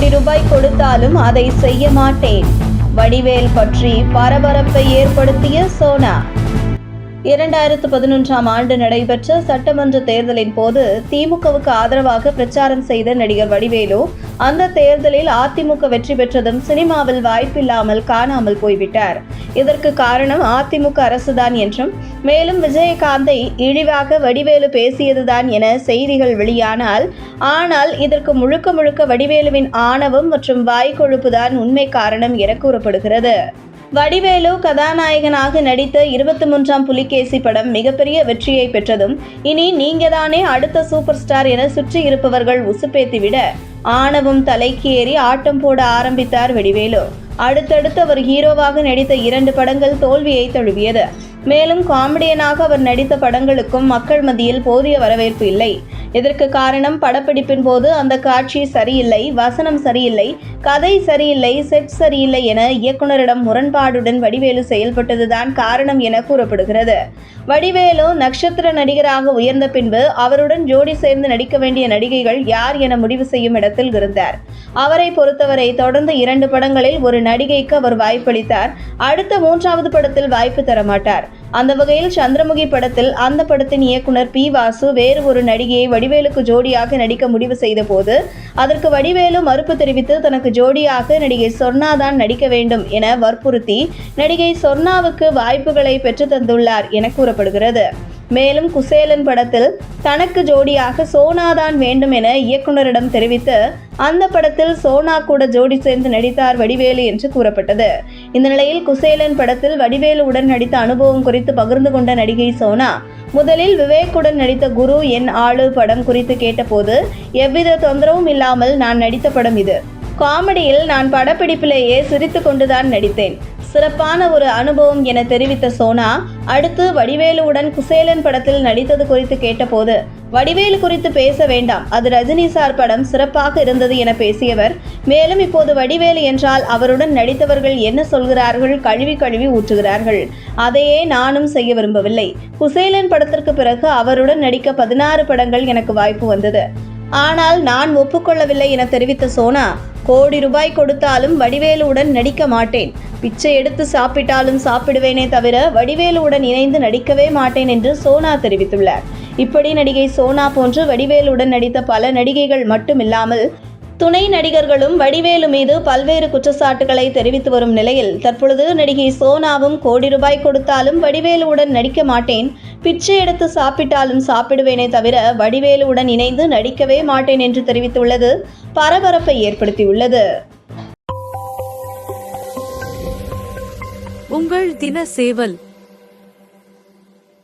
கோடி ரூபாய் கொடுத்தாலும் அதை செய்ய மாட்டேன். வடிவேல் பற்றி பரபரப்பை ஏற்படுத்திய சோனா. இரண்டாயிரத்து பதினொன்றாம் ஆண்டு நடைபெற்ற சட்டமன்ற தேர்தலின் போது திமுகவுக்கு ஆதரவாக பிரச்சாரம் செய்த நடிகர் வடிவேலு அந்த தேர்தலில் அதிமுக வெற்றி பெற்றதும் சினிமாவில் வாய்ப்பில்லாமல் காணாமல் போய்விட்டார். இதற்கு காரணம் அதிமுக அரசுதான் என்றும் மேலும் விஜயகாந்தை இழிவாக வடிவேலு பேசியதுதான் என செய்திகள் வெளியானால் ஆனால் இதற்கு முழுக்க முழுக்க வடிவேலுவின் ஆணவம் மற்றும் வாய்க்கொழுப்புதான் உண்மை காரணம் என கூறப்படுகிறது. வடிவேலு கதாநாயகனாக நடித்த இருபத்தி மூன்றாம் புலிகேசி படம் மிகப்பெரிய வெற்றியை பெற்றதும் இனி நீங்கதானே அடுத்த சூப்பர் ஸ்டார் என சுற்றி இருப்பவர்கள் உசுப்பேத்திவிட ஆணவம் தலைக்கு ஏறி ஆட்டம் போட ஆரம்பித்தார் வடிவேலு. அடுத்தடுத்து அவர் ஹீரோவாக நடித்த இரண்டு படங்கள் தோல்வியை தழுவியது. மேலும் காமெடியனாக அவர் நடித்த படங்களுக்கும் மக்கள் மத்தியில் போதிய வரவேற்பு இல்லை. இதற்கு காரணம் படப்பிடிப்பின் போது அந்த காட்சி சரியில்லை வசனம் சரியில்லை கதை சரியில்லை செட் சரியில்லை என இயக்குனரிடம் முரண்பாடுடன் வடிவேலு செயல்பட்டதுதான் காரணம் என கூறப்படுகிறது. வடிவேலு நட்சத்திர நடிகராக உயர்ந்த பின்பு அவருடன் ஜோடி சேர்ந்து நடிக்க வேண்டிய நடிகைகள் யார் என முடிவு செய்யும் இடத்தில் இருந்தார். அவரை பொறுத்தவரை தொடர்ந்து இரண்டு படங்களில் ஒரு நடிகைக்கு அவர் வாய்ப்பளித்தார். அடுத்த மூன்றாவது படத்தில் வாய்ப்பு தர மாட்டார் அந்த வகையில் சந்திரமுகி படத்தில் அந்த படத்தின் இயக்குனர் பி வாசு வேறு ஒரு நடிகையை வடிவேலுக்கு ஜோடியாக நடிக்க முடிவு செய்த போது அதற்கு வடிவேலு மறுப்பு தெரிவித்து தனக்கு ஜோடியாக நடிகை சொர்ணாதான் நடிக்க வேண்டும் என வற்புறுத்தி நடிகை சொர்ணாவுக்கு வாய்ப்புகளை பெற்று தந்துள்ளார் என கூறப்படுகிறது. மேலும் குசேலன் படத்தில் தனக்கு ஜோடியாக சோனாதான் வேண்டும் என இயக்குனரிடம் தெரிவித்து அந்த படத்தில் சோனா கூட ஜோடி சேர்ந்து நடித்தார் வடிவேலு என்று கூறப்பட்டது. இந்த நிலையில் குசேலன் படத்தில் வடிவேலுவுடன் நடித்த அனுபவம் குறித்து பகிர்ந்து கொண்ட நடிகை சோனா முதலில் விவேக்குடன் நடித்த குரு என் ஆளு படம் குறித்து கேட்டபோது எவ்வித தொந்தரவும் இல்லாமல் நான் நடித்த படம் இது. காமெடியில் நான் படப்பிடிப்பிலேயே சிரித்து கொண்டுதான் நடித்தேன். சிறப்பான ஒரு அனுபவம் என தெரிவித்த சோனா அடுத்து வடிவேலுவுடன் குசேலன் படத்தில் நடித்தது குறித்து கேட்டபோது வடிவேலு குறித்து பேச வேண்டாம். அது ரஜினி சார் படம் சிறப்பாக இருந்தது என பேசியவர் மேலும் இப்போது வடிவேலு என்றால் அவருடன் நடித்தவர்கள் என்ன சொல்கிறார்கள்? கழுவி கழுவி ஊற்றுகிறார்கள். அதையே நானும் செய்ய விரும்பவில்லை. குசேலன் படத்திற்கு பிறகு அவருடன் நடிக்க பதினாறு படங்கள் எனக்கு வாய்ப்பு வந்தது. ஆனால் நான் ஒப்புக்கொள்ளவில்லை என தெரிவித்த சோனா கோடி ரூபாய் கொடுத்தாலும் வடிவேலுவுடன் நடிக்க மாட்டேன். பிச்சை எடுத்து சாப்பிட்டாலும் சாப்பிடுவேனே தவிர வடிவேலுவுடன் இணைந்து நடிக்கவே மாட்டேன் என்று சோனா தெரிவித்துள்ளார். இப்படி நடிகை சோனா போன்று வடிவேலுடன் நடித்த பல நடிகைகள் மட்டுமில்லாமல் துணை நடிகர்களும் வடிவேலு மீது பல்வேறு குற்றச்சாட்டுகளை தெரிவித்து வரும் நிலையில் தற்பொழுது நடிகை சோனாவும் கோடி ரூபாய் கொடுத்தாலும் வடிவேலுவுடன் நடிக்க மாட்டேன். பிச்சை எடுத்து சாப்பிட்டாலும் சாப்பிடுவேனே தவிர வடிவேலுவுடன் இணைந்து நடிக்கவே மாட்டேன் என்று தெரிவித்துள்ளது. பரபரப்பை ஏற்படுத்தியுள்ளது. உங்கள் தின சேவல்